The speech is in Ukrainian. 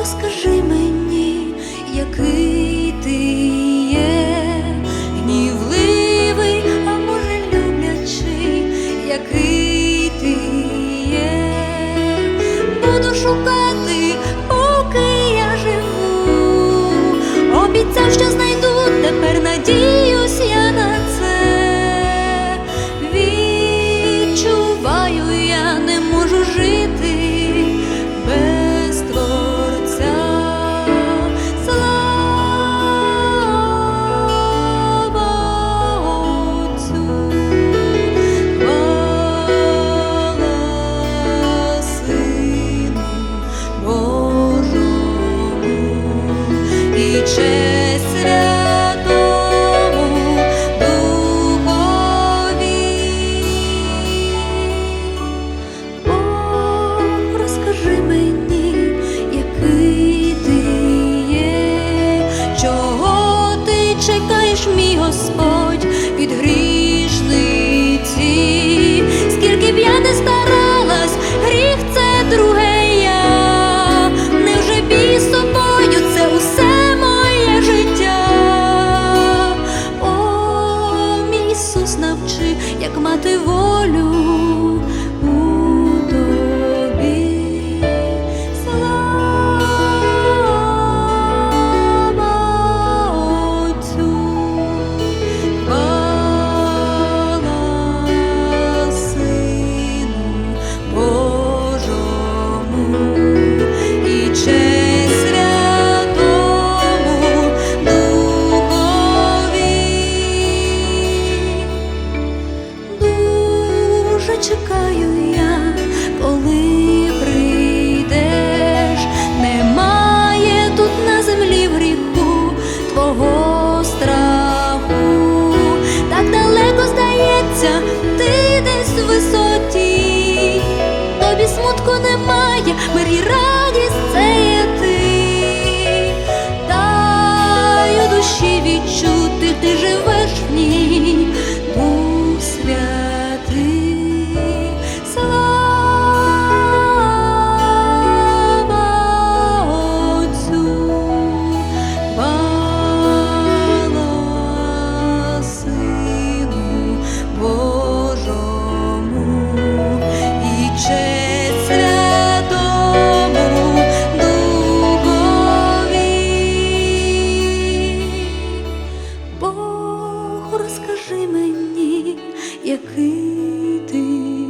розкажи мені, який ти є, гнівливий, а може люблячий, який ти є, буду шукати, поки я живу, обіцяв, що знайду як мати волю Розкажи мені, який ти